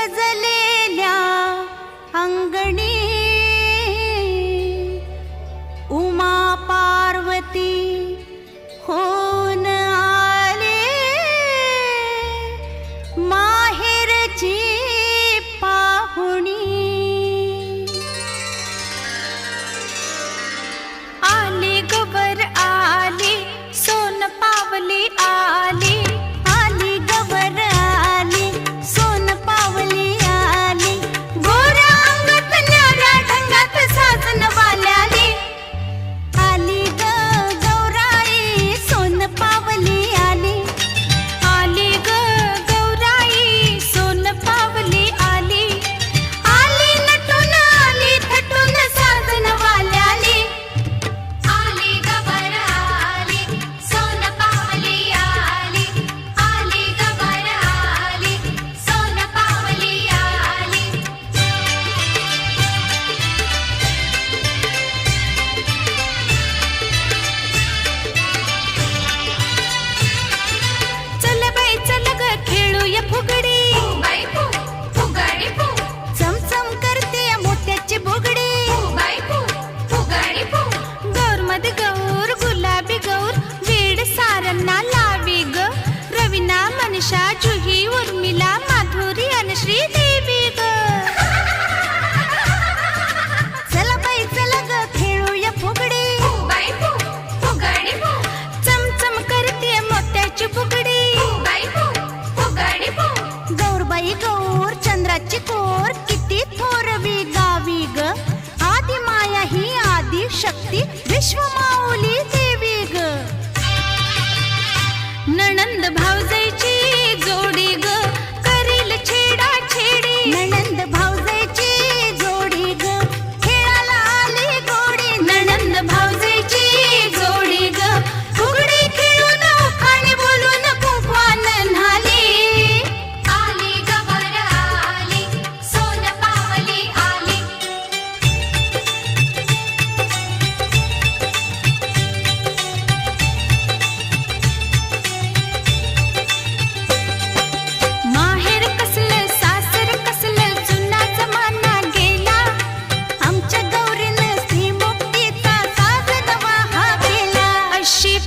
गजल शक्ती विश्वमाऊली देवी ग. नणंद भावजे my sheep.